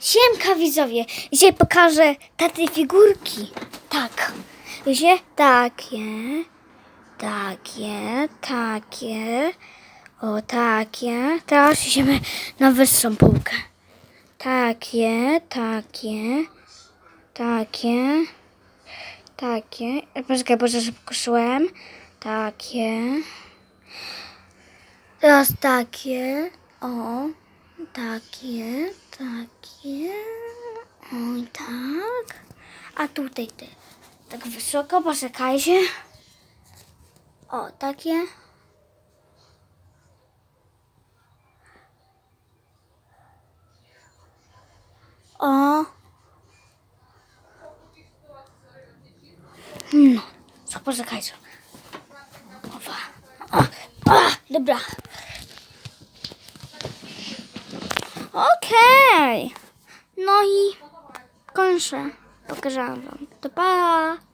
Siemka widzowie, dzisiaj pokażę taty figurki. Tak, wiecie, takie, takie, takie, o takie. Teraz idziemy na wyższą półkę. Takie, takie, takie, takie. Poczekaj, bo za szybko szłem. Takie. Teraz takie. O. Takie, takie. Oj, tak. A tutaj ty. Tak wysoko, poczekajcie. O, takie. O. No, co poczekajcie. Owa. O, dobra. Okej. No i kończę. Pokażę wam. To pa.